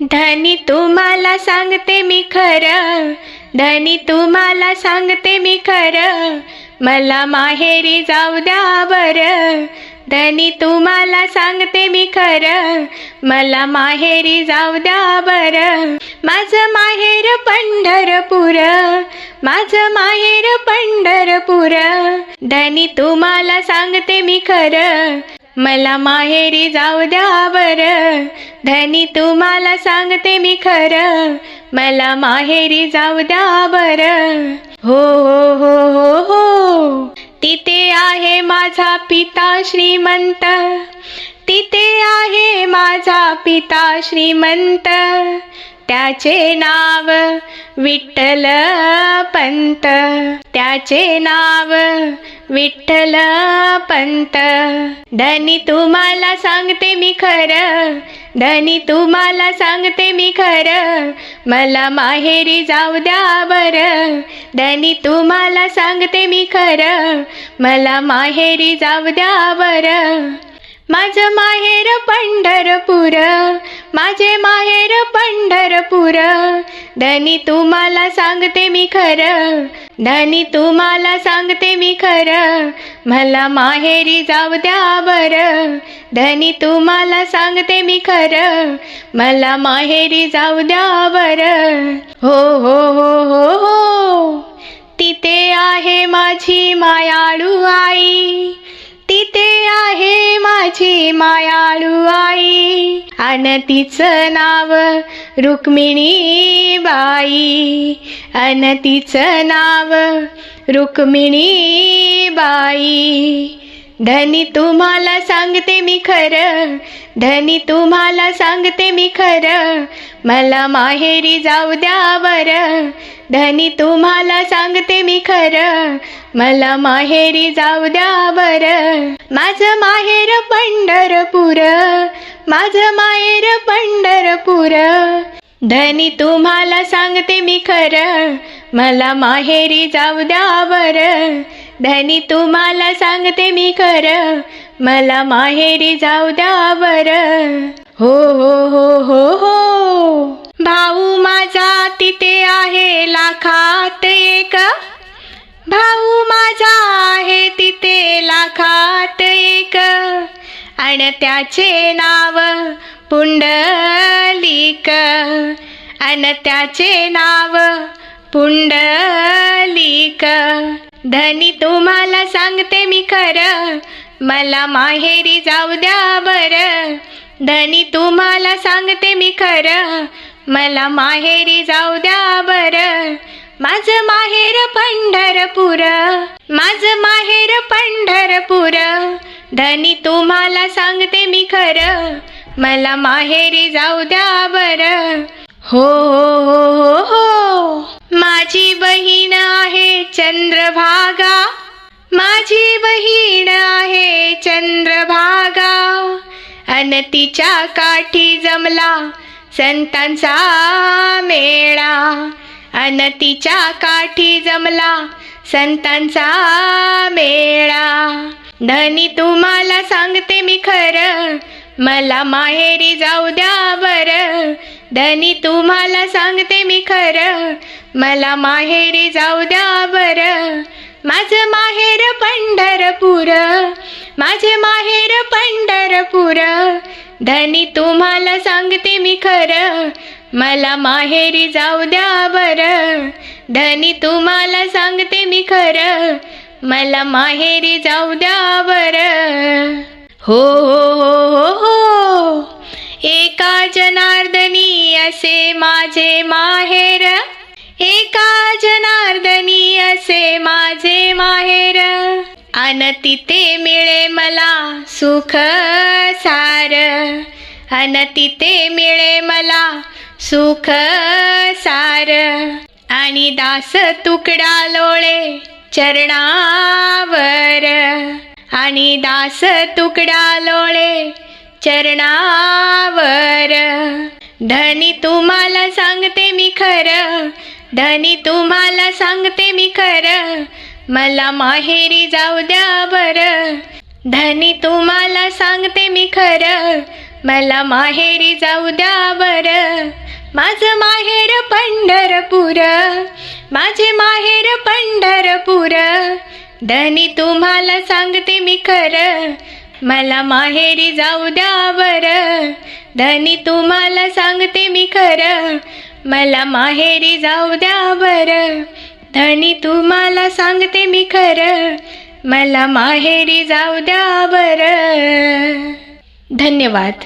धनी तुम्हाला सांगते मी खरं. धनी तुम्हाला सांगते मी खरं. मला माहेरी जाऊ द्या बरं. धनी तुम्हाला सांगते मी खरं. मला माहेरी जाऊ द्या बरं. माझं माहेर पंढरपूर. माझं माहेर पंढरपूर. धनी तुम्हाला सांगते मी खरं. मला माहेरी जाऊ द्या बरं. धनी तुम्हाला सांगते मी खरं. मला माहेरी जाऊ द्या बरं. हो हो हो हो हो. तिथे आहे माझा पिता श्रीमंत. तिथे आहे माझा पिता श्रीमंत. त्याचे नाव विठ्ठल पंत. त्याचे नाव विठ्ठल पंत. धनी तुम्हाला सांगते मी खरं. धनी तुम्हाला सांगते मी खरं. मला माहेरी जाऊ द्या बरं. धनी तुम्हाला सांगते मी खरं. मला माहेरी जाऊ द्या बरं. माझं माहेर पंढरपूर. माझे पुर. धनी तुम्हाला सांगते मी खरं. धनी तुम्हाला सांगते मी खरं. मला माहेरी जाऊ द्या बरं. धनी तुम्हाला सांगते मी खरं. मला माहेरी जाऊ द्या बरं. हो हो हो हो हो. तिथे आहे माझी मायाळू आई. मायाळू आई अन तिचं नाव रुक्मिणी बाई. अन तिचं नाव रुक्मिणी बाई. धनी तुम्हाला सांगते मी खरं. धनी तुम्हाला सांगते मी खरं. मला माहेरी जाऊ द्या बरं धनी तुम्हाला सांगते मी खरं. मला माहेरी जाऊ द्या बरं माझं माहेर पंढरपूर. माझं माहेर पंढरपूर. धनी तुम्हाला सांगते मी खरं. मला माहेरी जाऊ द्या बरं धनी तुम्हाला सांगते मी खरं. मला माहेरी जाऊ द्या बरं. हो हो हो हो हो. भाऊ माझा तिथे आहे लाखात एक. भाऊ माझा आहे तिथे लाखात एक. आणि त्याचे नाव पुंडलिक. आणि त्याचे नाव पुंडलिक. धनी तुम्हाला सांगते मी खरं. मला माहेरी जाऊ द्या बरं. धनी तुम्हाला सांगते मी खरं. मला माहेरी जाऊ द्या बरं. माझं माहेर पंढरपूर. माझं माहेर पंढरपूर. धनी तुम्हाला सांगते मी खरं. मला माहेरी जाऊ द्या बरं. हो हो हो हो हो चंद्रभागा. माझी बहीण आहे चंद्रभागा. अन तिच्या काठी जमला संतांचा मेळा. अन तिच्या काठी जमला संतांचा मेळा. धनी तुम्हाला सांगते मी खरं. मला माहेरी जाऊ द्या बरं. धनी तुम्हाला सांगते मी खरं. मला माहेरी जाऊ द्या बरं. माझं माहेर पंढरपूर. माझे माहेर पंढरपूर. धनी तुम्हाला सांगते मी खरं. मला माहेरी जाऊ द्या बरं. धनी तुम्हाला सांगते मी खरं. मला माहेरी जाऊ द्या बरं. हो हो हो हो, हो. एका जना जनार्दनी असे माझे माहेर. एका जनार्दनी असे माझे माहेर. अन तिथे मिळे मला सुख सार. अन तिथे मिळे मला सुख सार. आणि दास तुकडा लोळे चरणावर. आणि दास तुकडा लोळे चरणावर. धनी तुम्हाला सांगते मी खरं. धनी तुम्हाला सांगते मी खरं. मला माहेरी जाऊ द्या बरं. धनी तुम्हाला सांगते मी खरं. मला माहेरी जाऊ द्या बरं. माझं माहेर पंढरपूर. माझे माहेर पंढरपूर. धनी तुम्हाला सांगते मी खरं. मला माहेरी जाऊ द्या बर धनी तुम्हाला सांगते मी खरं. मला माहेरी जाऊ द्या बर धनी तुम्हाला सांगते मी खरं. मला माहेरी जाऊ द्या बरं धन्यवाद.